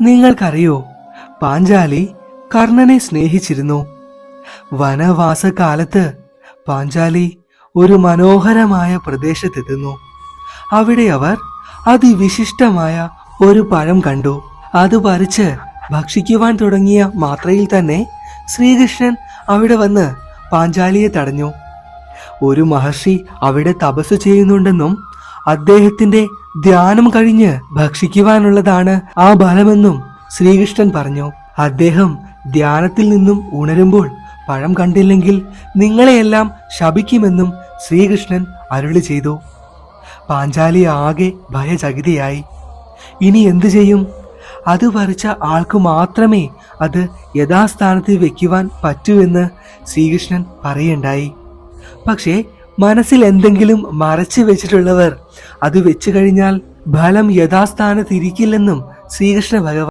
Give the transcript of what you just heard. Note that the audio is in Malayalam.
നിങ്ങൾക്കറിയോ? പാഞ്ചാലി കർണനെ സ്നേഹിച്ചിരുന്നു. വനവാസകാലത്ത് പാഞ്ചാലി ഒരു മനോഹരമായ പ്രദേശത്തെത്തുന്നു. അവിടെ അവർ അതിവിശിഷ്ടമായ ഒരു പഴം കണ്ടു. അത് പറിച്ച് ഭക്ഷിക്കുവാൻ തുടങ്ങിയ മാത്രയിൽ തന്നെ ശ്രീകൃഷ്ണൻ അവിടെ വന്ന് പാഞ്ചാലിയെ തടഞ്ഞു. ഒരു മഹർഷി അവിടെ തപസ് ചെയ്യുന്നുണ്ടെന്നും അദ്ദേഹത്തിന്റെ ധ്യാനം കഴിഞ്ഞ് ഭക്ഷിക്കുവാനുള്ളതാണ് ആ ബലമെന്നും ശ്രീകൃഷ്ണൻ പറഞ്ഞു. അദ്ദേഹം ധ്യാനത്തിൽ നിന്നും ഉണരുമ്പോൾ പഴം കണ്ടില്ലെങ്കിൽ നിങ്ങളെയെല്ലാം ശപിക്കുമെന്നും ശ്രീകൃഷ്ണൻ അരുളി ചെയ്തു. പാഞ്ചാലി ആകെ ഭയചകിതയായി. ഇനി എന്തു ചെയ്യും? അത് വരച്ച ആൾക്ക് മാത്രമേ അത് യഥാസ്ഥാനത്ത് വയ്ക്കുവാൻ പറ്റൂ എന്ന് ശ്രീകൃഷ്ണൻ പറയുണ്ടായി. പക്ഷേ മനസ്സിൽ എന്തെങ്കിലും മറച്ചു വെച്ചിട്ടുള്ളവർ അത് വെച്ചു കഴിഞ്ഞാൽ ഫലം യഥാസ്ഥാനത്തിരിക്കില്ലെന്നും ശ്രീകൃഷ്ണ ഭഗവാൻ